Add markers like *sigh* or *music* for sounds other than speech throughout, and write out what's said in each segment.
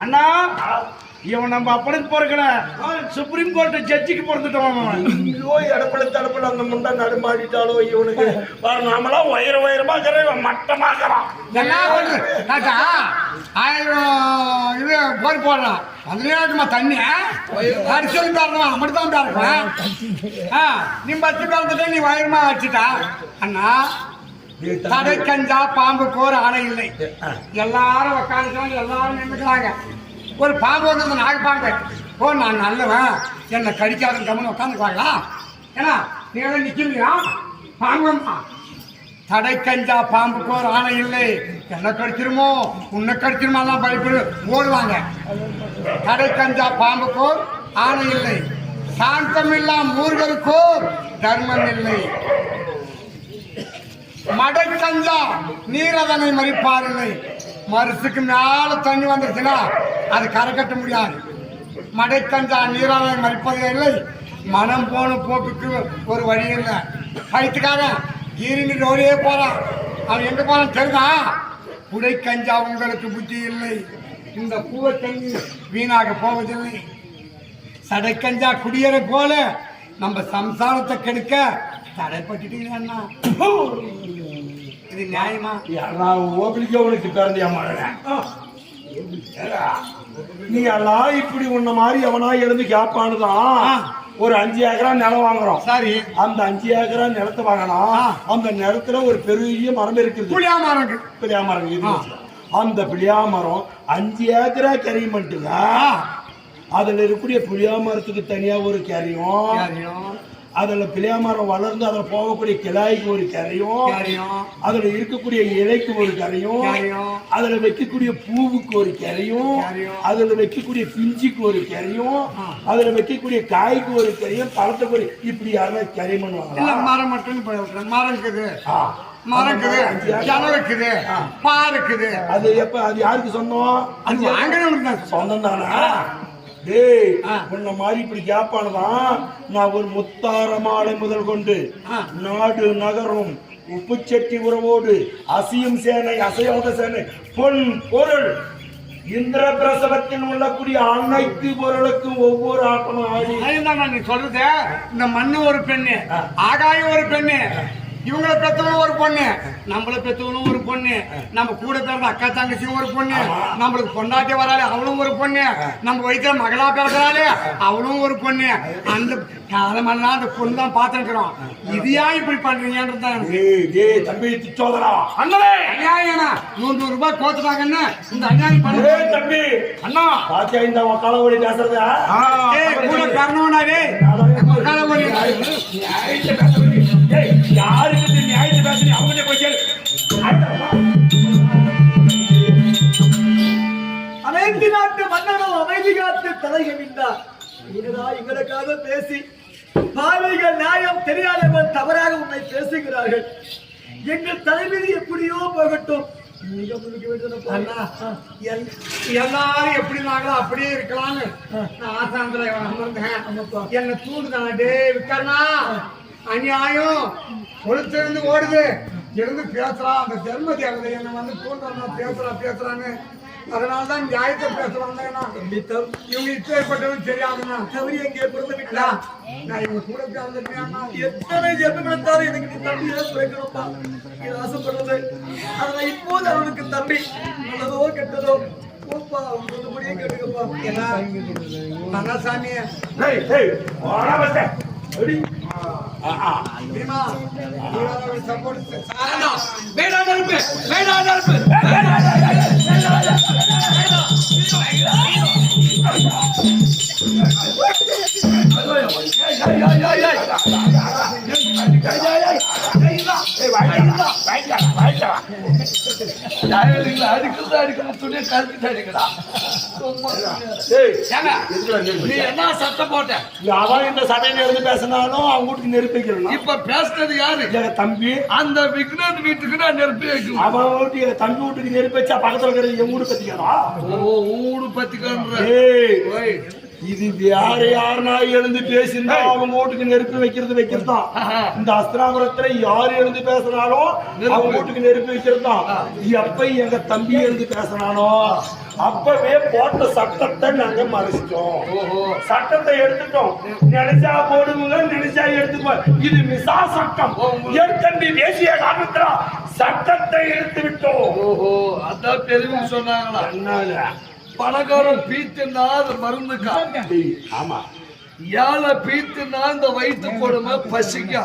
அண்ணா இவன் நம்ம அப்பனுக்கு பிறக்கல சுப்ரீம் கோர்ட் ஜட்ஜிக்கு பிறந்துட்டோம் ஐயோ இடப்பட தடப்பட அந்த முண்டை நடுமாடிட்டாலோ இவனுக்கு. நாமெல்லாம் உயர உயரமா இருக்கிற இவன் மட்டமாக்குறான் ஆயிரம் இது போர் போடுறான் அதுலயே இருக்குமா தண்ணி அடிச்சல் தரணும் அப்படித்தான் ஆ, நீ பத்து பிறந்துட்டு நீ வயிறுமா வச்சுட்டா அண்ணா தடை கஞ்சா பாம்பு கோர் ஆணை இல்லை. எல்லாரும் உட்காந்துக்கிறாங்க எல்லாரும் நின்றுக்கிறாங்க. ஒரு பாம்பு வந்து நாகப்பாம்பு ஓ நான் நல்லவன். என்னை கடிக்காத கம்மன் உட்காந்துக்குவாங்களா ஏன்னா நீ எல்லாம் நிற்கிறீங்களா பாம்பம்மா தடை கஞ்சா பாம்புக்கு ஒரு ஆணை இல்லை. என்ன கடிச்சிருமோ? உன்னை கடிச்சிருமா தான் பயப்படு. ஓடுவாங்க. தடை கஞ்சா பாம்புக்கோ ஆணை இல்லை. சாந்தமில்லா மூர்களுக்கோ தர்மம் இல்லை. மடை கஞ்சா நீர் அதனை மறிப்பாரில்லை. மறுசுக்கு மேல தண்ணி வந்துருச்சுன்னா அது கரை கட்ட முடியாது. மடை கஞ்சா நீரானை மறிப்பதே இல்லை. மனம் போன போக்குக்கு ஒரு வழி இல்லை. வயிற்றுக்காரன் ஈரிண்டு ரோடே போறான் அவன் எங்க போறான் தெரியுமா புடை கஞ்சா உங்களுக்கு புத்தி இல்லை. இந்த பூவை தண்ணி வீணாக போவதில்லை. சடைக்கஞ்சா குடியரை போல நம்ம சம்சாரத்தை கெடுக்க தடைப்பட்டுட்டீங்கன்னா இது நியாயமா? ஓபிலிக்க உனக்கு பிறந்தியா மகனே? நீ எல்லாம் இப்படி உன்ன மாதிரி எவனா எழுந்து கேப்பானுதான் ஒரு அஞ்சு ஏக்கரா நிலம் வாங்குறோம். சரி. அந்த அஞ்சு ஏக்கரா நிலத்தை வாங்கினா அந்த நிலத்துல ஒரு பெரிய மரம் இருக்குது. புளியாமரங்க பிளியா மரம் இருக்குது அந்த பிளியா மரம் அஞ்சு ஏக்கரா கரையும் பண்ணிட்டுங்க அதுல இருக்கக்கூடிய புளியா மரத்துக்கு தனியா ஒரு கரையும். அதுல பிளியா மரம் வளர்ந்து அதுல போகக்கூடிய கிளாய்க்கு ஒரு கரையும். காரியம். அதுல இருக்கக்கூடிய இலைக்கு ஒரு கரையும். காரியம். அதுல வைக்கக்கூடிய பூவுக்கு ஒரு கரையும். கரையும். அதுல வைக்கக்கூடிய பிஞ்சுக்கு ஒரு கரையும். அதுல வைக்கக்கூடிய காய்க்கு ஒரு கரையும். பழத்துக்கு ஒரு இப்படி யாரும் கரை இல்ல பண்ணுவாங்களா மரம் மட்டும். மரம் இருக்குது. மரம் இருக்குது. ஜனம் அது எப்ப அது யாருக்கு சொன்னோம் அது வாங்கினவனுக்கு தான். சொந்தம் தானே டேய். உன்ன மாதிரி இப்படி கேப்பானதான் நான் ஒரு முத்தார மாலை முதல் கொண்டு. நாடு நகரும் உப்புச்சட்டி உறவோடு அசியும் சேனை அசையாத சேனை பொன் பொருள் இந்திர பிரசவத்தில் உள்ளக்கூடிய அனைத்து பொருளுக்கும் ஒவ்வொரு ஆட்டமும் ஆடி அதுதான் நீ சொல்றது இந்த மண்ணு ஒரு பெண்ணு. ஆகாயம் ஒரு பெண்ணு இவங்கள பெத்தவனும் ஒரு பொண்ணு. நம்மள பெத்தவனும் ஒரு பொண்ணு. நம்ம கூட பிறந்த அக்கா தங்கச்சியும் ஒரு பொண்ணு. நம்மளுக்கு பொண்டாட்டி வராளே அவளும் ஒரு பொண்ணு. நம்ம வயிற்றுல மகளா பிறக்கிறாளே அவளும் ஒரு பொண்ணு. அந்த காலமெல்லாம் அந்த பொண்ணு தான் பார்த்துருக்கிறோம். இது ஏன் இப்படி பண்றீங்கன்றது தம்பி திச்சோதரா அண்ணனே! அநியாயம்னா நூறு நூறு ரூபாய் கோத்துட்டாங்கன்னு இந்த அநியாயம் பண்ண தம்பி! அண்ணா! பாத்தியா இந்த ஒளி பேசுறத? கூட காரணம்னா டேய்? அனைத்து நாட்டு மன்னனும் அமைதி காத்து தலைகமிழ்ந்தார் நீங்களா எங்களுக்காக பேசி பாவைகள் நியாயம் தெரியாதவன் தவறாக உன்னை பேசுகிறார்கள். எங்கள் தலைவிதி எப்படியோ போகட்டும். எல்லாரும் எப்படி அப்படியே இருக்கலாம்னு நான் ஆசாந்தில அமர்ந்தேன். என்ன தூண்டுதான டே விக்கர்ணா அநியாயம். கொளுத்திருந்து ஓடுது. எழுந்து பேசுறான் அந்த ஜென்ம தேவதை என்ன வந்து தூண்டுறா பேசுறா பேசுறான்னு அதனாலதான் நியாயத்தை பேசுறாங்க தம்பித்தம், இவங்க இப்பேற்பட்டவன் தெரியாதுண்ணா. தவறி எங்கே பிறந்து விட்டா நான் இவங்க கூட எத்தனை எடுத்தாலும் எனக்கு நீ தம்பியா பிறக்கணும்பா இது ஆசைப்படுறது. ஆனா இப்போது அவனுக்கு தம்பி நல்லதோ கெட்டதோ ஓப்பா அவங்க சொன்னபடியே கேட்டுக்கப்பா மனசாமி டேய் டேய் வாடா வச்ச அடி ஆ ஆ தெரியுமா சப்போர்ட் வேண்டாம் நெருப்பு வேண்டாம் நெருப்பு அடிக்கிறது அடிக்கணும் துணியை கருத்து அடிக்கடா டேய் ஏங்க எதுக்குடா நெருப்பு? என்ன சத்தம் போட்ட அவன் இந்த சபையில இருந்து பேசினாலும் அவங்க வீட்டுக்கு நெருப்பு வைக்கிறணும் இப்ப பேசுறது யாரு எங்க தம்பி அந்த விக்னேஷ் வீட்டுக்கு நான் நெருப்பி வைக்கணும் அவன் வீட்டு எங்க தம்பி வீட்டுக்கு நெருப்பு வச்சா பக்கத்துல இருக்கிற என் வீடு பத்திக்கலாம் ஓ வீடு பத்திக்கன்ற ஏய் ஓய் இது வேற யாருனா எழுந்து பேசியிருந்தா அவங்க வீட்டுக்கு நெருப்பு வைக்கிறது வைக்கிறது? தான் ஆஹா. இந்த அஸ்திராபுரத்துல யாரு எழுந்து பேசினாலும் அவங்க வீட்டுக்கு நெருப்பு வைக்கிறது? தான் எப்ப எங்க தம்பி எழுந்து பேசினானோ அப்பவே போட்ட சட்டத்தை நாங்க மறைச்சிட்டோம். சட்டத்தை எடுத்துட்டோம். நினைச்சா போடுங்க நினைச்சா எடுத்துக்கோ இது மிசா சட்டம். ஏற்கனவே தேசிய காரணத்துல சட்டத்தை எடுத்து விட்டோம்? ஓஹோ அதான் பெருமை சொன்னாங்களா? பணக்காரன் பீத்துனா அது மருந்துக்கா ஆமா ஏழை பீத்துனா இந்த வயிற்று கொடுமை பசிக்கா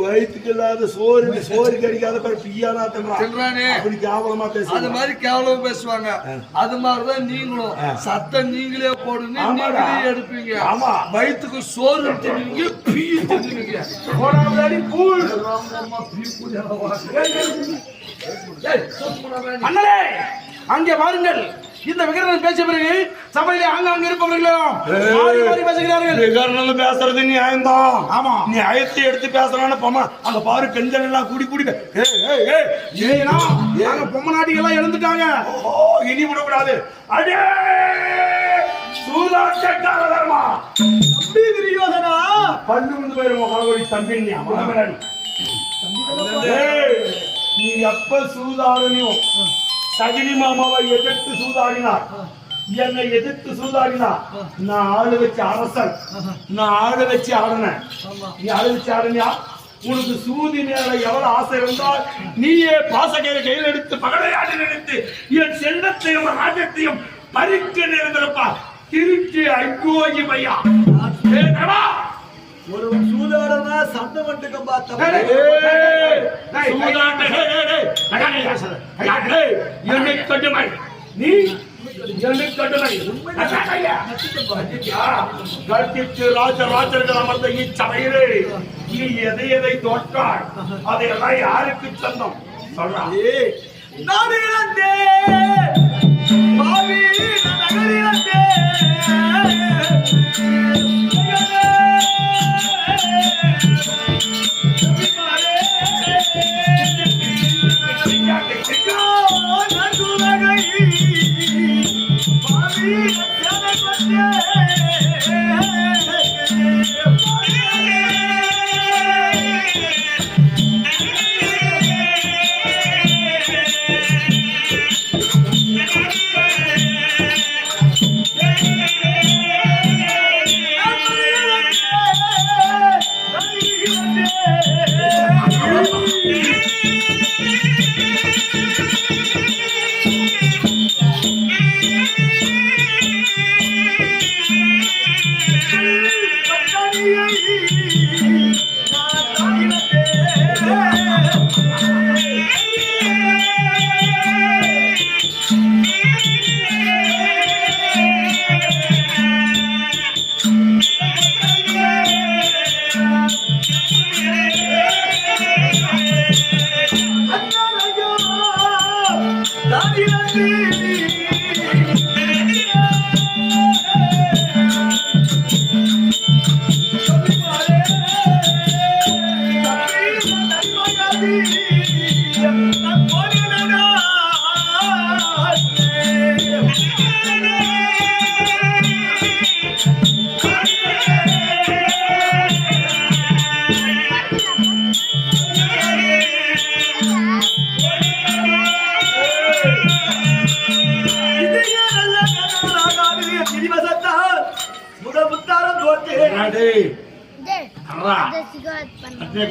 வயிற்றுக்கு இல்லாத சோறு சோறு கிடைக்காத பியானா தின்றான். அப்படி கேவலமா அது பேசுறாங்க மாதிரி கேவலம் பேசுவாங்க அது மாதிரிதான் நீங்களும். சத்தம் நீங்களே. நீங்களே எடுப்பீங்க ஆமா. வயிற்றுக்கு சோறு தின்னுவீங்க பீ தின்னுவீங்க கூழ் அண்ணலே அங்கே வாருங்கள் இந்த விகரணன் பேசிய பிறகு சபையிலே ஆங்காங்க இருப்பவர்களும் மாறி மாறி பேசுகிறார்கள். விகாரணம் பேசுறது நியாயம்தான். ஆமா. நியாயத்தை எடுத்து பேசுறான்னு போமா அங்க பாரு பெண்கள் எல்லாம் கூடி கூடி ஏன்னா நாங்க பொம்மை நாட்டிகள்லாம் எழுந்துட்டாங்க. ஓ இனி விடக்கூடாது. அடே! சூதாட்டக்கார தர்மா தம்பி துரியோதனா? பல்லு வந்து போயிருவோம் கலவரி தம்பி நீ நீ எப்ப சூதாடனியும் சகினி மாமாவை எதிர்த்து சூதாடினார் என்னை எதிர்த்து சூதாடினார் நான் ஆளு வச்சு அரசன் நான் ஆளு வச்சு ஆடினேன் நீ ஆளு வச்சு ஆடினியா உனக்கு சூதி மேல எவ்வளவு ஆசை இருந்தால் நீயே பாசகரை கையில் எடுத்து பகடையாடி நினைத்து என் செல்வத்தையும் ராஜ்யத்தையும் பறிக்க நேர்ந்திருப்பா திருச்சி ஐயோகி பையா ஒரு சூதாடனா சண்டை மட்டும் பார்த்தா ஏய், சூதாட்ட, ஏய், ஏய், ஏய், அடடே, ஏய், என்னை கட்டுமை. நீ என்னை கட்டுமை. அடடே, அடிச்சியா? எதை எதை தோற்றாய் அதையெல்லாம் யாருக்கு சொந்தம் சொல்றா நான் இழந்தேன். பாவி, நான் நான் உலகை, பாவி,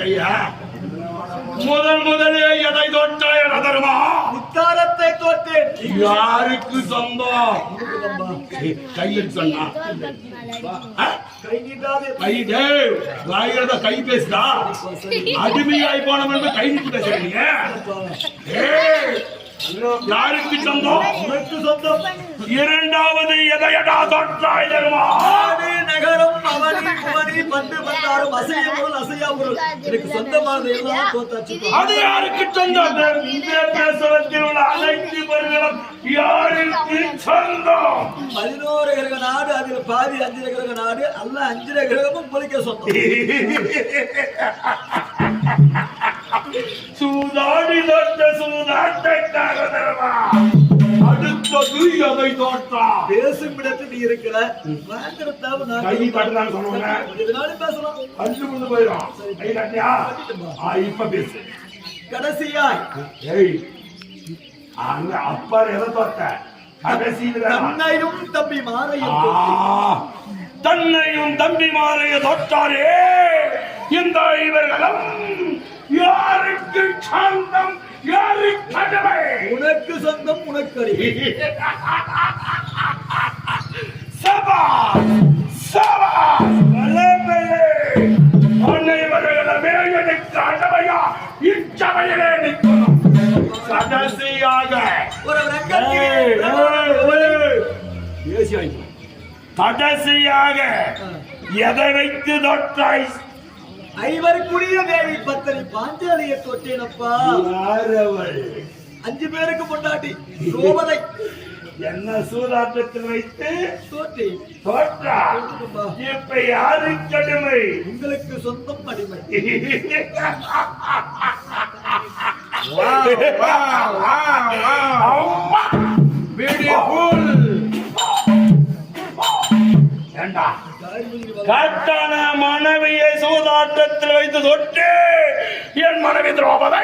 கையா முதல் முதலே எதை தோற்றாய் என தருமா? முத்தாரத்தை தோற்றேன். யாருக்கு சொந்தம் கையில் சொன்னா? கை பேசுதா அடிமையாய் போனவன் கை பேசுறீங்க. யாருக்கு சொந்தம்? உனக்கு சொந்தம். இரண்டாவது எதையடா தொற்றாய் தருமா நகரம் அவனி புவனி பண்டு பண்டாரும் அசைய பொருள் அசையா பொருள். எனக்கு சொந்தமானது எல்லாம் தோத்தாச்சு அது யாருக்கு சொந்தம்? இந்த பிரசவத்தில் உள்ள அனைத்து பொருள்களும் யாருக்கு சொந்தம்? பதினோரு கிரக நாடு அதில் பாதி அஞ்சு கிரக நாடு. அல்ல அஞ்சு கிரகமும் பொலிக்க சொந்தம். *laughs* சூதாடி தொட்ட சூதாட்டக்கார தருமா அடுத்தது எதை தோற்றா? பேசும் இடத்தில் நீ இருக்கிற வாங்குறதாவும் நான் கை பேசலாம் கண்டு கொண்டு போயிடும். கை இப்ப பேசு. கடைசியாய். ஏய் அங்க அப்பா எதை தோட்ட கடைசியில். தன்னையும் தம்பி மாறையும் தன்னையும் தம்பி மாலைய தொட்டாரே இந்த இவர்களும் யாருக்கு சாந்தம் யாருக்கு கடமை உனக்கு சொந்தம் உனக்கு அறிவு சபாஸ் வல்லமையே. அனைவர்களுமே எனக்கு அடமையா இச்சபையிலே நிற்கணும். கடைசியாக. கடைசியாக எதை வைத்து தொட்டாய் ஐவருக்குரிய தேவி பத்தனை பாஞ்சாலியை தொட்டேனப்பா. அஞ்சு பேருக்கு முன்னாடி ரோமதை என்ன சூதாட்டத்தில் வைத்து தோற்றேன் தோற்றா? இப்ப யாரு கடுமை? உங்களுக்கு சொந்தம் அடிமை. மனைவியை சூதாட்டத்தில் வைத்து தொட்டு என் மனைவி திரௌபதை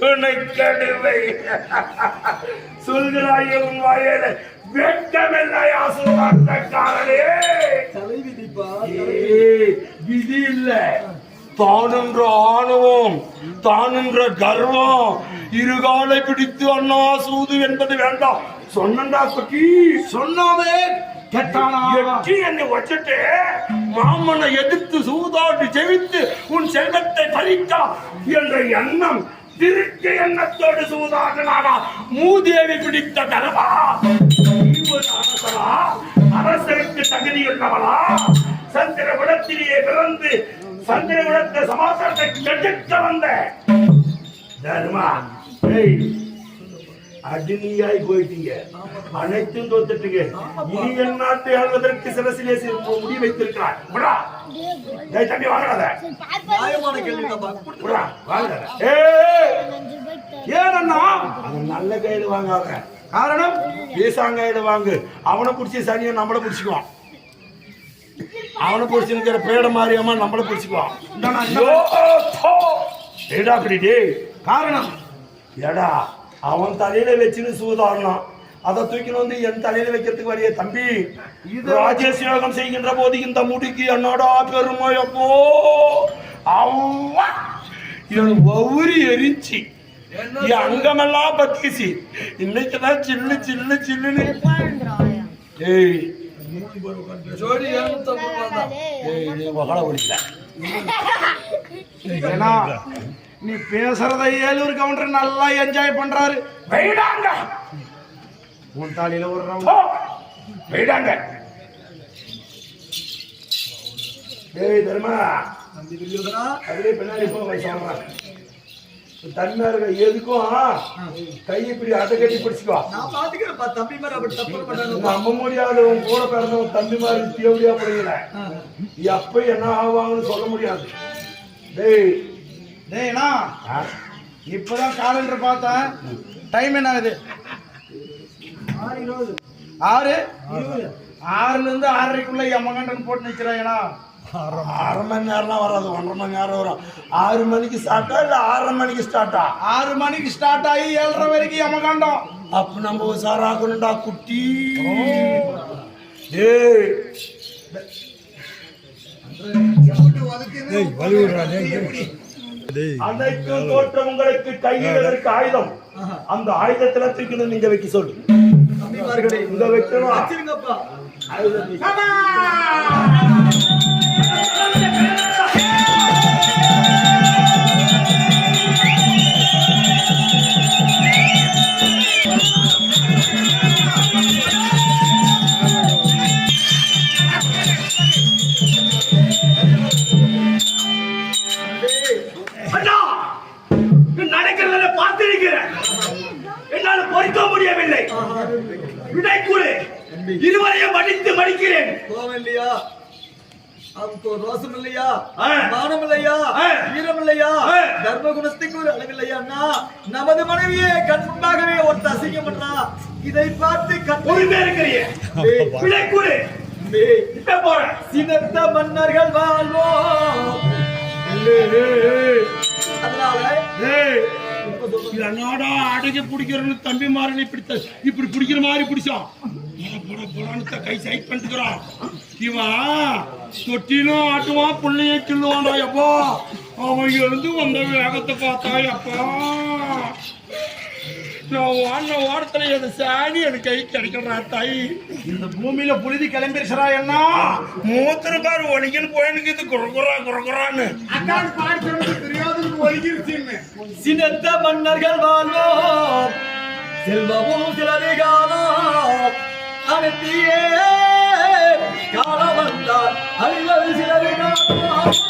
உன்னை கடுமை சொல்கிறாயே உன் வாயில விதிப்பா ஏய், விதி. இல்ல. தானென்ற ஆணவம் தானென்ற கர்வம் இருகாலை பிடித்து அண்ணா சூது என்பது வேண்டாம். குட்டி. சொன்னாமே எட்டி என்னை வச்சுட்டு மாமனை எதிர்த்து சூதாடி ஜெயித்து உன் செல்வத்தை பறிக்கலாம் என்ற எண்ணம் திருக்க எண்ணத்தோடு சூதாடினாரா மூதேவி பிடித்த தரவா அரசரா? அரசருக்கு தகுதியுள்ளவளா? சந்திர குலத்திலேயே பிறந்து சந்திர சமாசாரத்தை கெடுக்க வந்த தர்மா ஏய் அடினியாய் போயிட்டீங்க. அனைத்தும் தோத்துட்டீங்க. இனி என் நாட்டை ஆள்வதற்கு சிரசிலே முடி வைத்திருக்கிறார். விடா டேய் தம்பி வாங்கடாத நியாயமான கேள்வி விடா வாங்கடாத ஏய் ஏன் அண்ணா? அவன் நல்ல கைடு வாங்காத. காரணம் ஈசாங்கைடு வாங்கு. அவனை பிடிச்சி சனியை நம்மளை பிடிச்சிக்குவான். அவனை பிடிச்சிருக்கிற பேட மாறியம்மா நம்மளை பிடிச்சிக்குவான். காரணம் ஏடா அவன் தலையில வச்சுன்னு சூதாடணும் அதை தூக்கின்னு வந்து என் தலையில வைக்கிறதுக்கு வரைய தம்பி இது ராஜேஷ் யோகம் செய்கின்ற போது இந்த முடிக்கு என்னடா பெருமை அப்போ அவ்வா. இவன் ஒவ்வொரு எரிச்சு என் அங்கமெல்லாம் பத்திச்சு. இன்னைக்குதான் சில்லு சில்லு சில்லுன்னு ஏய் ஜோடி ஏய் நீ மகள ஒழிக்கல. ஏன்னா நீ பேசுறத ஏலூர் கவுண்டர் நல்லா என்ஜாய் பண்றாரு. வெயிடாங்க உன் தாலியில ஒரு. வெயிடாங்க ஏய் தர்மா. தம்பி துரியோதனா அதுலயே பின்னாடி போ சொல்றேன் தன்மை இருக்க எதுக்கும் கை இப்படி அட்டை கட்டி பிடிச்சிக்கோ. நான் பாத்துக்கிறேன்ப்பா தம்பி மாதிரி அப்படி தப்பு பண்ணாங்க நம்ப முடியாது உன் கூட பிறந்தவன் தம்பி மாதிரி தேவடியா படுகிற எப்ப என்ன ஆவாங்கன்னு சொல்ல முடியாது. டேய் டேய் அண்ணா. ஆ? இப்பதான் காலண்டர் பார்த்தேன். டைம் என்ன ஆகுது ஆறு இருபது. ஆறு? இருபது. ஆறுல இருந்து ஆறரைக்குள்ள எம்மகண்டன் போட்டு நிக்கிறாங்கண்ணா அரை மணி நேரம்லாம் வராது. ஒன்றரை மணி நேரம் வரும். ஆறு மணிக்கு ஸ்டார்ட்டா இல்ல ஆறரை மணிக்கு ஸ்டார்ட்டா ஆறு மணிக்கு ஸ்டார்ட் ஆகி ஏழரை வரைக்கும் எம்மகாண்டம் அப்ப நம்ம உசாராக்கணும்டா குட்டி. ஏய் அனைத்தும் தோற்றம் உங்களுக்கு கையில் இதற்கு ஆயுதம். அந்த ஆயுதத்துல தூக்கணும் நீங்க வைக்க சொல்லு. இங்க வைக்கணும்? வச்சிருங்கப்பா. பார்த்திருக்கிறேன் என்னால பொறுக்க முடியவில்லை. விடை கொடு இருவரையும் மடித்து மடிக்கிறேன். கோவம் இல்லையா அவனுக்கு ஒரு ரோசம் இல்லையா. மானம் இல்லையா. வீரம். தர்ம குணத்துக்கு ஒரு நமது மனைவியே கண் முன்பாகவே ஒரு அசிங்கம் பண்றா இதை பார்த்து கண் பொறுமையா இருக்கிறீங்க. போறேன் சினத்த மன்னர்கள் வாழ்வோம். அதனால என்னடா அடக்கி பிடிக்கிறன்னு தம்பி மாறன் இப்படி இப்படி பிடிக்கிற மாதிரி பிடிச்சான் போடா, கை சைட் பண்ணிட்டுக்கிறான் இவன் தொட்டிலும் ஆட்டுவான் புள்ளையும் கிள்ளுவான்டா எப்போ அவன் எழுந்து வந்த வேகத்தை பார்த்தா எப்பா நான் ஓடின ஓரத்துல என் சாணி எனக்கு கை கிடைக்கிறா தாய். இந்த பூமியில புழுதி கிளம்பிருச்சா என்ன மூத்திரக்கார் ஒலிக்கன்னு போயினுக்கு இது குறகுறா குறகுறான்னு அதான் பாடி சொன்னது தெரியாதுன்னு ஒழுகிருச்சுன்னு சினத்த மன்னர்கள் வாழ்வோம். செல்வமும் சிலது காலம் அனைத்தியே காலம் வந்தால் அழிவது சிலது காலம்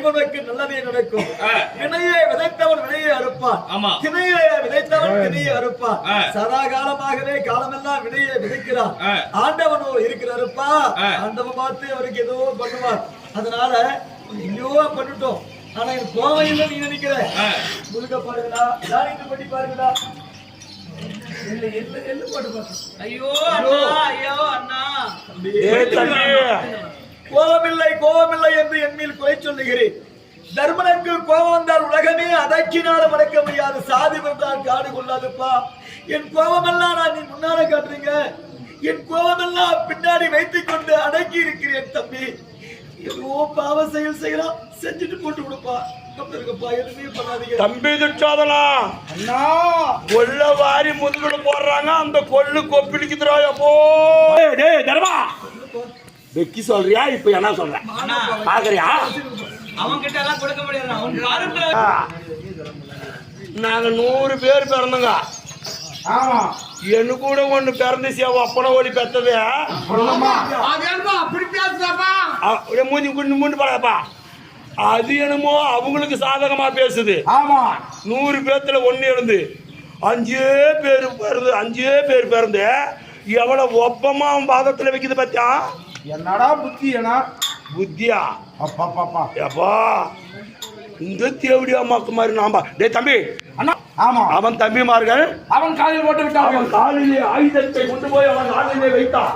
நல்லதே செய்வதற்கு நல்லதே நடக்கும். வினையை விதைத்தவன் வினையை அறுப்பான். திணையை விதைத்தவன் திணையை அறுப்பான். சதா காலமாகவே காலமெல்லாம் வினையை விதைக்கிறான். ஆண்டவனோ இருக்கிறாருப்பா ஆ. ஆண்டவன் பார்த்து அவருக்கு ஏதோ பண்ணுவார். அதனால ஐயோ பண்ணிட்டோம். ஆனா எனக்கு கோவம் இல்லை நீ நினைக்கிற. முழுக்க பாருங்களா தானியத்தை பட்டி பாருங்களா. ஐயோ அண்ணா ஐயோ அண்ணா. கோபமில்லை கோபமில்லை என்று என் மேல் குறை சொல்லுகிறேன். தர்மனுக்கு கோபம் வந்தால் உலகமே அடக்கினாலும் அடக்க முடியாது. சாதி வந்தால் காடு கொள்ளாதுப்பா. என் கோபமெல்லாம் நான் நீ முன்னால காட்டுறீங்க. என் கோபமெல்லாம் பின்னாடி வைத்துக் கொண்டு அடக்கி இருக்கிறேன் தம்பி. ஏதோ பாவ செயல் செய்யலாம் செஞ்சுட்டு போட்டு கொடுப்பா. தம்பி அண்ணா! கொல்ல வாரி முதுகுல போடுறாங்க. அந்த கொள்ளு டேய் தர்மா! வெக்கி சொல்றியா? இப்ப என்ன சொல்ற? பாக்குறியா? அவன் கிட்ட எல்லாம் கொடுக்க முடியாது அவன் பாருங்க நாங்க நூறு பேர் பிறந்தோங்க. ஆமா. என்ன கூட ஒண்ணு பிறந்து சேவ அப்பன ஓடி பெத்தது. மூஞ்சி குண்டு மூண்டு பாடப்பா அது என்னமோ அவங்களுக்கு சாதகமா பேசுது. ஆமா. நூறு பேர்த்துல ஒண்ணு இருந்து அஞ்சே பேர் பிறந்து அஞ்சே பேர் பிறந்து எவ்வளவு ஒப்பமா அவன் பாதத்துல வைக்குது பத்தியா? என்னடா புத்தி ஏனா புத்தியா? அப்பா பாப்பா எப்பா? இந்த தேவடி அம்மாக்கு மாதிரி நாம டேய் தம்பி. அண்ணா. ஆமா. அவன் தம்பிமார்கள் அவன் காலில் போட்டு விட்டார்கள் அவன் காலிலே ஆயுதத்தை கொண்டு போய் அவன் காலிலே வைத்தான்.